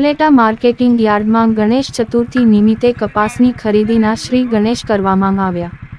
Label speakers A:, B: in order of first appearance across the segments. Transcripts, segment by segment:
A: Upleta marketing યાર્ડમાં ગણેશ ચતુર્થી નિમિત્તે કપાસની ખરીદીના શ્રી ગણેશ કરવામાં આવ્યા.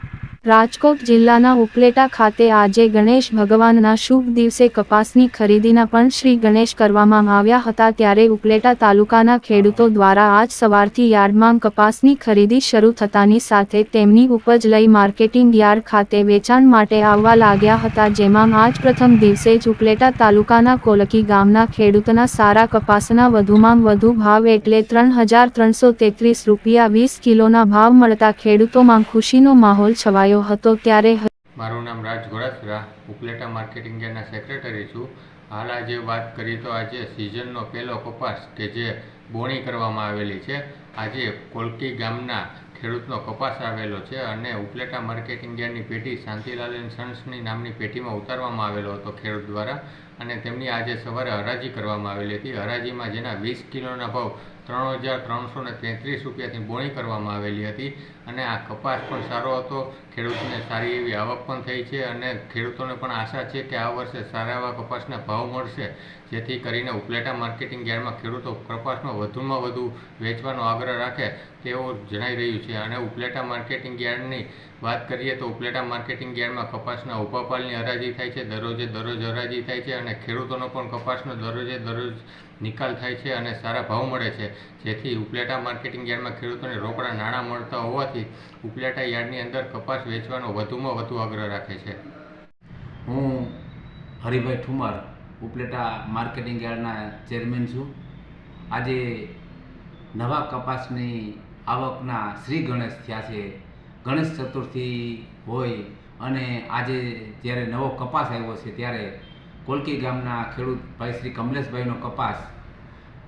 A: રાજકોટ જિલ્લાના ઉપલેટા ખાતે આજે ગણેશ ભગવાનના શુભ દિવસે કપાસની ખરીદીના પણ શ્રી ગણેશ કરવામાં આવ્યા હતા ત્યારે ઉપલેટા તાલુકાના ખેડૂતો દ્વારા આજ સવારથી યાર્ડમાં કપાસની ખરીદી શરૂ થતાની સાથે તેમની ઉપજ લઈ માર્કેટિંગ યાર્ડ ખાતે વેચાણ માટે આવવા લાગ્યા હતા જેમાં આજ પ્રથમ દિવસે જ ઉપલેટા તાલુકાના કોલકી ગામના ખેડૂતના સારા કપાસના વધુમાં વધુ ભાવ એટલે ત્રણ હજાર ત્રણસો તેત્રીસ રૂપિયા વીસ કિલોના ભાવ મળતા ખેડૂતોમાં ખુશીનો માહોલ છવાયો હતો ત્યારે
B: મારું નામ રાજ ઘોડાસરા ઉપલેટા માર્કેટિંગ યાર્ડના સેક્રેટરી છું. હાલ આજે વાત કરીએ તો આજે સિઝનનો પહેલો કપાસ કે જે બોણી કરવામાં આવેલી છે. આજે કોલકી ગામના ખેડૂતનો કપાસ આવેલો છે અને ઉપલેટા માર્કેટિંગ યાર્ડની પેટી શાંતિલાલ એન્ડ સન્સની નામની પેટીમાં ઉતારવામાં આવેલો હતો ખેડૂત દ્વારા. અને તેમની આજે સવારે હરાજી કરવામાં આવેલી હતી. હરાજીમાં જેના વીસ કિલોના ભાવ ત્રણ હજાર ત્રણસો ને તેત્રીસ રૂપિયાથી બોણી કરવામાં આવેલી હતી અને આ કપાસ પણ સારો હતો. ખેડૂતને સારી એવી આવક પણ થઈ છે અને ખેડૂતોને પણ આશા છે કે આ વર્ષે સારા એવા કપાસના ભાવ મળશે, જેથી કરીને ઉપલેટા માર્કેટિંગ યાર્ડમાં ખેડૂતો કપાસનો વધુમાં વધુ વેચવાનો આગ્રહ રાખે તેવું જણાઈ રહ્યું છે. અને ઉપલેટા માર્કેટિંગ યાર્ડની વાત કરીએ તો ઉપલેટા માર્કેટિંગ યાર્ડમાં કપાસના ઊભા પાલની હરાજી થાય છે, દરરોજે દરરોજ હરાજી થાય છે અને ખેડૂતોનો પણ કપાસનો દરરોજે દરરોજ નિકાલ થાય છે અને સારા ભાવ મળે છે. જેથી ઉપલેટા માર્કેટિંગ યાર્ડમાં ખેડૂતોને રોકડા નાણાં મળતા હોવાથી ઉપલેટા યાર્ડની અંદર કપાસ વેચવાનો વધુમાં વધુ આગ્રહ રાખે છે.
C: હું હરિભાઈ ઠુમર, ઉપલેટા માર્કેટિંગ યાર્ડના ચેરમેન છું. આજે નવા કપાસની આવકના શ્રી ગણેશ થયા છે. ગણેશ ચતુર્થી હોય અને આજે જ્યારે નવો કપાસ આવ્યો છે ત્યારે કોલકી ગામના ખેડૂત ભાઈ શ્રી કમલેશભાઈનો કપાસ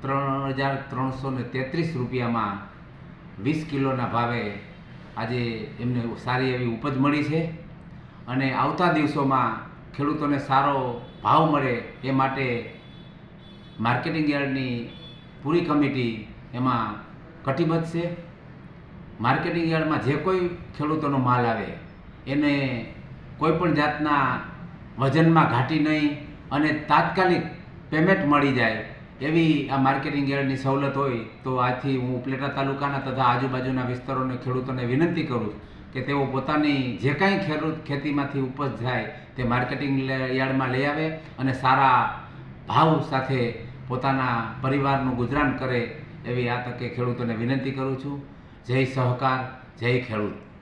C: ત્રણ હજાર ત્રણસો ને તેત્રીસ રૂપિયામાં વીસ કિલોના ભાવે આજે એમને સારી એવી ઉપજ મળી છે. અને આવતા દિવસોમાં ખેડૂતોને સારો ભાવ મળે એ માટે માર્કેટિંગ યાર્ડની પૂરી કમિટી એમાં કટિબદ્ધ છે. માર્કેટિંગ યાર્ડમાં જે કોઈ ખેડૂતોનો માલ આવે, એને કોઈ પણ જાતના વજનમાં ઘાટી નહીં અને તાત્કાલિક પેમેન્ટ મળી જાય એવી આ માર્કેટિંગ યાર્ડની સવલત હોય તો આથી હું ઉપલેટા તાલુકાના તથા આજુબાજુના વિસ્તારોને ખેડૂતોને વિનંતી કરું છું કે તેઓ પોતાની જે કાંઈ ખેડૂત ખેતીમાંથી ઉપજ થાય તે માર્કેટિંગ યાર્ડમાં લઈ આવે અને સારા ભાવ સાથે પોતાના પરિવારનું ગુજરાન કરે એવી આ તકે ખેડૂતોને વિનંતી કરું છું. જય સહકાર, જય ખેડૂત.